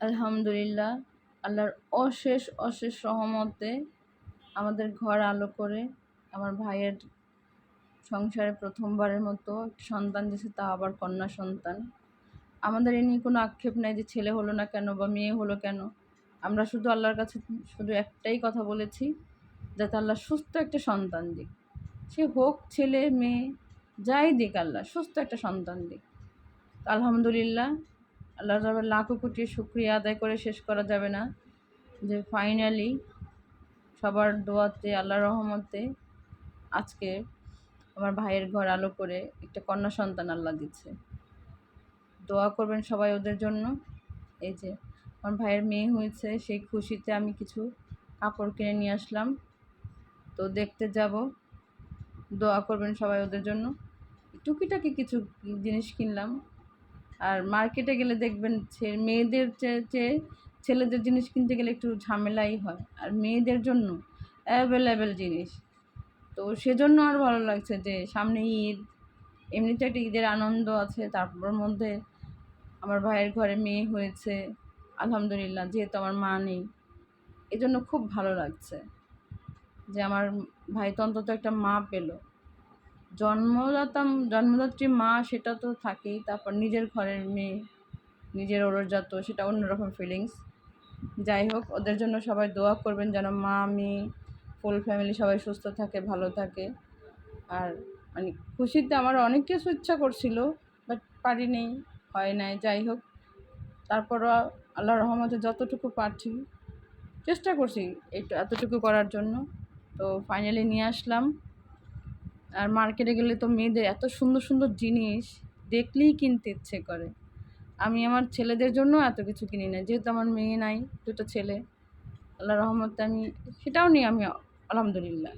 আলহামদুলিল্লাহ, আল্লাহর অশেষ অশেষ সহমতে আমাদের ঘর আলো করে আমার ভাইয়ের সংসারে প্রথমবারের মতো সন্তান দিয়েছে, তা আবার কন্যা সন্তান। আমাদের এ নিয়ে কোনো আক্ষেপ নাই যে ছেলে হলো না কেন বা মেয়ে হলো কেন। আমরা শুধু আল্লাহর কাছে শুধু একটাই কথা বলেছি, যাতে আল্লাহ সুস্থ একটা সন্তান দিক। সে হোক ছেলে, মেয়ে, যাই দিক আল্লাহ, সুস্থ একটা সন্তান দিক। আলহামদুলিল্লাহ আল্লাহ তাআলার লাখো কোটি শুক্রিয়া আদায় করে শেষ করা যাবে না। যে ফাইনালি সবার দোয়াতে, আল্লাহর রহমতে আজকে আমার ভাইয়ের ঘর আলো করে একটা কন্যা সন্তান আল্লাহ দিচ্ছে। দোয়া করবেন সবাই ওদের জন্য। এই যে আমার ভাইয়ের মেয়ে হয়েছে, সেই খুশিতে আমি কিছু কাপড় কিনে নিয়ে আসলাম। তো দেখতে যাব। দোয়া করবেন সবাই ওদের জন্য। টুকিটাকি কিছু জিনিস কিনলাম। আর মার্কেটে গেলে দেখবেন মেয়েদের চেয়ে ছেলেদের জিনিস কিনতে গেলে একটু ঝামেলাই হয়। আর মেয়েদের জন্য অ্যাভেলেবেল জিনিস। তো সেজন্য আর ভালো লাগছে যে সামনে ঈদ, এমনিতে একটা ঈদের আনন্দ আছে, তারপর মধ্যে আমার ভাইয়ের ঘরে মেয়ে হয়েছে, আলহামদুলিল্লাহ, যেহেতু আমার মা নেই। এজন্য খুব ভালো লাগছে যে আমার ভাই তো অন্তত একটা মা পেল। জন্মদাতা জন্মদাত্রী মা সেটা তো থাকেই, তারপর নিজের ঘরের মেয়ে, নিজের ওরজাত সেটা অন্যরকম ফিলিংস যাই হোক, ওদের জন্য সবাই দোয়া করবেন যেন মা, মেয়ে ফুল ফ্যামিলি সবাই সুস্থ থাকে, ভালো থাকে। আর মানে খুশিতে আমার অনেক কিছু ইচ্ছা করছিল বাট পারি পারিনি, হয় নাই, যাই হোক। তারপরও আল্লাহ রহমতে যতটুকু পারছি, চেষ্টা করছি একটু এতটুকু করার জন্য। তো ফাইনালি নিয়ে আসলাম। আর মার্কেটে গেলে তো মেয়েদের এত সুন্দর সুন্দর জিনিস দেখলেই কিনতে ইচ্ছে করে। আমি আমার ছেলেদের জন্য এত কিছু কিনি না, যেহেতু আমার মেয়ে নাই, দুটো ছেলে আল্লাহ রহমতে আমি সেটাও নিই, আমি আলহামদুলিল্লাহ।